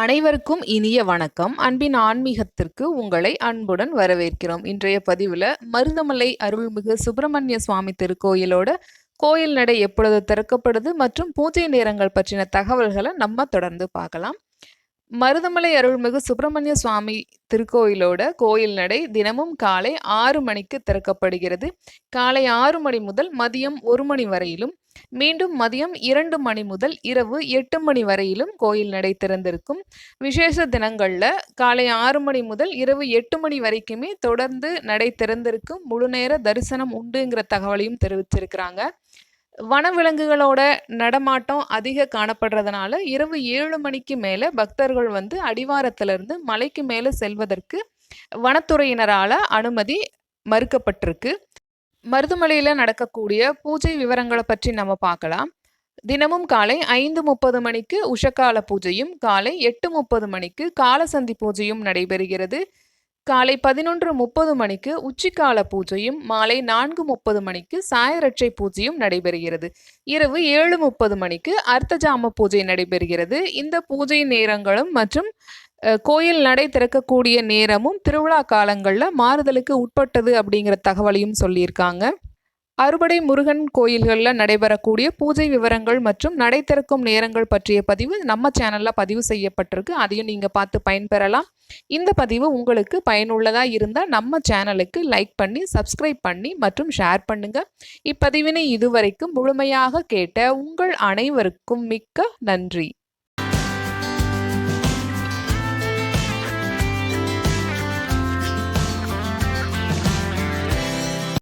அனைவருக்கும் இனிய வணக்கம். அன்பின் ஆன்மீகத்திற்கு உங்களை அன்புடன் வரவேற்கிறோம். இன்றைய பதிவில் மருதமலை அருள்மிகு சுப்பிரமணிய சுவாமி திருக்கோயிலோட கோயில் நடை எப்பொழுது திறக்கப்படுது மற்றும் பூஜை நேரங்கள் பற்றின தகவல்களை நம்ம தொடர்ந்து பார்க்கலாம். மருதமலை அருள்மிகு சுப்பிரமணிய சுவாமி திருக்கோயிலோட கோயில் நடை தினமும் காலை ஆறு மணிக்கு திறக்கப்படுகிறது. காலை ஆறு மணி முதல் மதியம் ஒரு மணி வரையிலும் மீண்டும் மதியம் இரண்டு மணி முதல் இரவு எட்டு மணி வரையிலும் கோயில் நடை திறந்திருக்கும். விசேஷ தினங்களில் காலை ஆறு மணி முதல் இரவு எட்டு மணி வரைக்குமே தொடர்ந்து நடை திறந்திருக்கும். முழு நேர தரிசனம் உண்டுங்கிற தகவலையும் தெரிவிச்சிருக்கிறாங்க. வனவிலங்குகளோட நடமாட்டம் அதிக காணப்படுறதுனால இரவு ஏழு மணிக்கு மேலே பக்தர்கள் வந்து அடிவாரத்திலிருந்து மலைக்கு மேலே செல்வதற்கு வனத்துறையினரால் அனுமதி மறுக்கப்பட்டிருக்கு. மருதுமலையில் நடக்கக்கூடிய பூஜை விவரங்களை பற்றி நம்ம பார்க்கலாம். தினமும் காலை ஐந்து முப்பது மணிக்கு உஷக்கால பூஜையும் காலை எட்டு முப்பது மணிக்கு காலசந்தி பூஜையும் நடைபெறுகிறது. காலை பதினொன்று முப்பது மணிக்கு உச்சிக்கால பூஜையும் மாலை நான்கு முப்பது மணிக்கு சாயரட்சை பூஜையும் நடைபெறுகிறது. இரவு ஏழு முப்பது மணிக்கு அர்த்தஜாம பூஜை நடைபெறுகிறது. இந்த பூஜை நேரங்களும் மற்றும் கோயில் நடை திறக்கக்கூடிய நேரமும் திருவிழா காலங்களில் மாறுதலுக்கு உட்பட்டது அப்படிங்கிற தகவலையும் சொல்லியிருக்காங்க. அறுபடை முருகன் கோயில்களில் நடைபெறக்கூடிய பூஜை விவரங்கள் மற்றும் நடை திறக்கும் நேரங்கள் பற்றிய பதிவு நம்ம சேனலில் பதிவு செய்யப்பட்டிருக்கு. அதையும் நீங்கள் பார்த்து பயன்பெறலாம். இந்த பதிவு உங்களுக்கு பயனுள்ளதாக இருந்தால் நம்ம சேனலுக்கு லைக் பண்ணி சப்ஸ்கிரைப் பண்ணி மற்றும் ஷேர் பண்ணுங்கள் இப்பதிவினை இதுவரைக்கும் முழுமையாக கேட்ட உங்கள் அனைவருக்கும் மிக்க நன்றி.